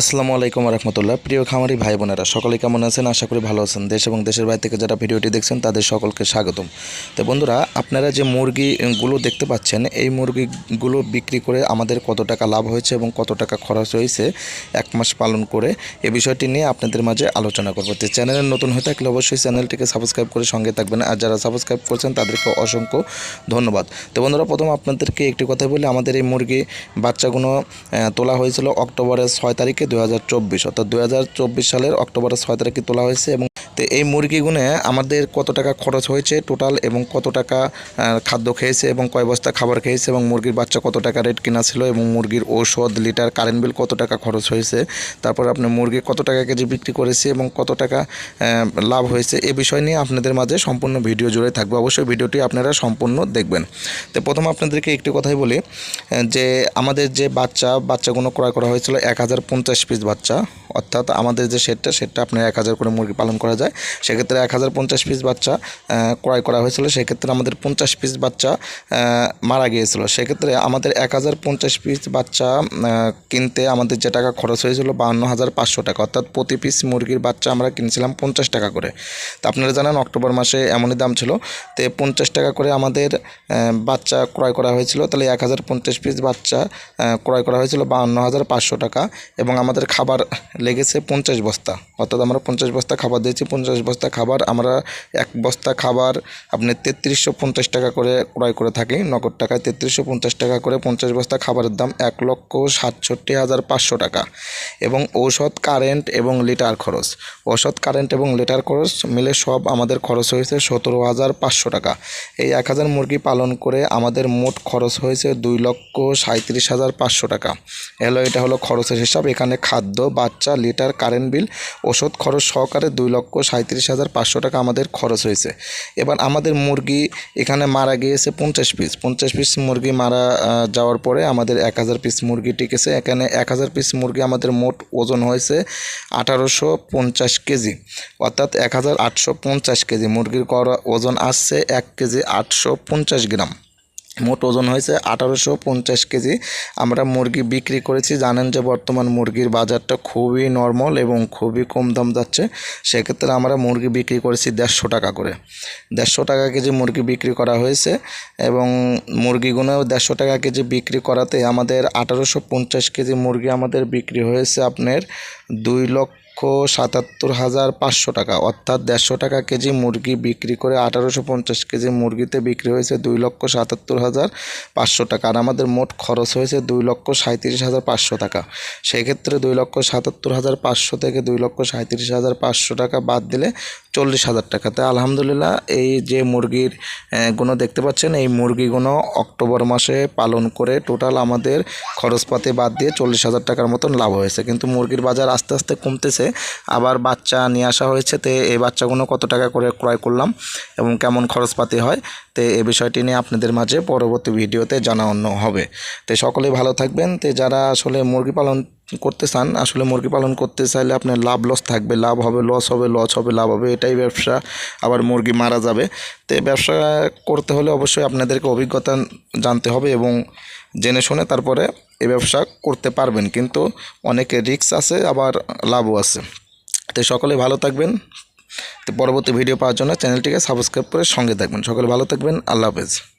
আসসালামু আলাইকুম রহমতুল্লাহ। প্রিয় খামারি ভাই বোনেরা সকলে কেমন আছেন? আশা করি ভালো আছেন। দেশ এবং দেশের বাইরে থেকে যারা ভিডিওটি দেখছেন, তাদের সকলকে স্বাগতম। তো বন্ধুরা, আপনারা যে মুরগিগুলো দেখতে পাচ্ছেন, এই মুরগিগুলো বিক্রি করে আমাদের কত টাকা লাভ হয়েছে এবং কত টাকা খরচ হয়েছে এক মাস পালন করে, এ বিষয়টি নিয়ে আপনাদের মাঝে আলোচনা করব। তো চ্যানেলের নতুন হয়ে থাকলে অবশ্যই চ্যানেলটিকে সাবস্ক্রাইব করে সঙ্গে থাকবেন। আর যারা সাবস্ক্রাইব করছেন, তাদেরকে অসংখ্য ধন্যবাদ। তো বন্ধুরা, প্রথম আপনাদেরকে একটি কথা বলি, আমাদের এই মুরগি বাচ্চাগুলো তোলা হয়েছিল অক্টোবরের ছয় তারিখে। দুই দু অর্থাৎ চব্বিশ সালের অক্টোবরের ছয় তারিখে তোলা হয়েছে এবং তো এই মুরগিগুনে আমাদের কত টাকা খরচ হয়েছে টোটাল এবং কত টাকা খাদ্য খেয়েছে এবং কয় বস্তা খাবার খেয়েছে এবং মুরগির বাচ্চা কত টাকা রেট কেনা ছিল এবং মুরগির ঔষধ, লিটার কারেন্ট বিল কত টাকা খরচ হয়েছে, তারপর আপনি মুরগি কত টাকা কেজি বিক্রি করেছে এবং কত টাকা লাভ হয়েছে এ বিষয় নিয়ে আপনাদের মাঝে সম্পূর্ণ ভিডিও জুড়ে থাকবে। অবশ্যই ভিডিওটি আপনারা সম্পূর্ণ দেখবেন। তো প্রথম আপনাদেরকে একটি কথাই বলি যে আমাদের যে বাচ্চা বাচ্চাগুলো ক্রয় করা হয়েছিল এক হাজার পঞ্চাশ পিস বাচ্চা অর্থাৎ আমাদের যে সেটটা সেটটা আপনার এক হাজার করে মুরগি পালন করা যায়। সেক্ষেত্রে এক হাজার পঞ্চাশ পিস বাচ্চা ক্রয় করা হয়েছিল। সেক্ষেত্রে আমাদের পঞ্চাশ পিস বাচ্চা মারা গিয়েছিল। সেক্ষেত্রে আমাদের এক হাজার পঞ্চাশ পিস বাচ্চা কিনতে আমাদের যে টাকা খরচ হয়েছিল বাহান্ন হাজার পাঁচশো টাকা। অর্থাৎ প্রতি পিস মুরগির বাচ্চা আমরা কিনছিলাম পঞ্চাশ টাকা করে। তা আপনারা জানেন, অক্টোবর মাসে এমনই দাম ছিল। তো পঞ্চাশ টাকা করে আমাদের বাচ্চা ক্রয় করা হয়েছিল। তাহলে এক হাজার পঞ্চাশ পিস বাচ্চা ক্রয় করা হয়েছিল বাহান্ন হাজার পাঁচশো টাকা। এবং আমাদের খাবার লেগেছে পঞ্চাশ বস্তা। অর্থাৎ আমরা পঞ্চাশ বস্তা খাবার দিয়েছি। পঞ্চাশ বস্তা খাবার, আমরা এক বস্তা খাবার আপনি তেত্রিশশো পঞ্চাশ টাকা করে ক্রয় করে থাকি। নগদ টাকায় তেত্রিশশো পঞ্চাশ টাকা করে পঞ্চাশ বস্তা খাবারের দাম এক লক্ষ সাতষট্টি হাজার পাঁচশো টাকা। এবং ঔষধ, কারেন্ট এবং লিটার খরচ। ঔষধ, কারেন্ট এবং লিটার খরচ মিলে সব আমাদের খরচ হয়েছে সতেরো হাজার পাঁচশো টাকা। এই এক হাজার মুরগি পালন করে আমাদের মোট খরচ হয়েছে দুই লক্ষ সাঁত্রিশ হাজার পাঁচশো টাকা। এলো এটা হলো খরচের হিসাব। এখানে খাদ্য, বাচ্চা লিটার কারেন্ট বিল ওষুধ খরচ সহকারে দুই লক্ষ সাঁত্রিশ হাজার পাঁচশো টাকা আমাদের খরচ হয়েছে। এবার আমাদের মুরগি এখানে মারা গিয়েছে পঞ্চাশ পিস পঞ্চাশ পিস মুরগি মারা যাওয়ার পরে আমাদের এক হাজার পিস মুরগি টিকেছে। এখানে এক হাজার পিস মুরগি আমাদের মোট ওজন হয়েছে আঠারোশো পঞ্চাশ কেজি। অর্থাৎ এক হাজার আটশো পঞ্চাশ কেজি। মুরগির ওজন আসছে এক কেজি আটশো পঞ্চাশ গ্রাম। মোট ওজন হয়েছে আঠারোশো পঞ্চাশ কেজি। আমরা মুরগি বিক্রি করেছি। জানেন যে বর্তমান মুরগির বাজারটা খুবই নর্মাল এবং খুবই কম দাম যাচ্ছে। সেক্ষেত্রে আমরা মুরগি বিক্রি করেছি দেড়শো টাকা করে। দেড়শো টাকা কেজি মুরগি বিক্রি করা হয়েছে এবং মুরগিগুলো দেড়শো টাকা কেজি বিক্রি করাতে আমাদের আঠারোশো পঞ্চাশ কেজি মুরগি আমাদের বিক্রি হয়েছে আপনার দুই লক্ষ সাতাত্তর হাজার পাঁচশো টাকা, অর্থাৎ দেড়শো টাকা কেজি মুরগি বিক্রি করে আঠারোশো পঞ্চাশ কেজি মুরগিতে বিক্রি হয়েছে দুই লক্ষ সাতাত্তর হাজার পাঁচশো টাকা আর আমাদের মোট খরচ হয়েছে দুই লক্ষ সাঁত্রিশ হাজার পাঁচশো টাকা। সেক্ষেত্রে দুই লক্ষ সাতাত্তর হাজার পাঁচশো থেকে দুই লক্ষ সাঁত্রিশ হাজার পাঁচশো টাকা বাদ দিলে চল্লিশ হাজার টাকা তাই আলহামদুলিল্লাহ, এই যে মুরগিরগুলো দেখতে পাচ্ছেন, এই মুরগিগুলো অক্টোবর মাসে পালন করে টোটাল আমাদের খরচপাতি বাদ দিয়ে চল্লিশ হাজার টাকার মতন লাভ হয়েছে। কিন্তু মুরগির বাজার আস্তে আস্তে কমতেছে, আবার বাচ্চা নিয়ে আসা হয়েছে, তো এই বাচ্চাগুলো কত টাকা করে ক্রয় করলাম এবং কেমন খরচপাতি হয়, তো এই বিষয়টি নিয়ে আপনাদের মাঝে পরবর্তী ভিডিওতে জানানো হবে। তো সকলেই ভালো থাকবেন, তো যারা আসলে মুরগি পালন করতে চান, আসলে মুরগি পালন করতে চাইলে আপনার লাভ লস থাকবে, লাভ হবে লস হবে লস হবে, লাভ হবে, এটাই ব্যবসা, আবার মুরগি মারা যাবে। তো ব্যবসা করতে হলে অবশ্যই আপনাদেরকে অভিজ্ঞতা জানতে হবে এবং জেনে শুনে তারপরে এই ব্যবসা করতে পারবেন। কিন্তু অনেকে রিস্ক আছে, আবার লাভও আছে। তো সকলে ভালো থাকবেন। তো পরবর্তী ভিডিও পাওয়ার জন্য চ্যানেলটিকে সাবস্ক্রাইব করে সঙ্গে থাকবেন। সকলে ভালো থাকবেন। আল্লাহ হাফেজ।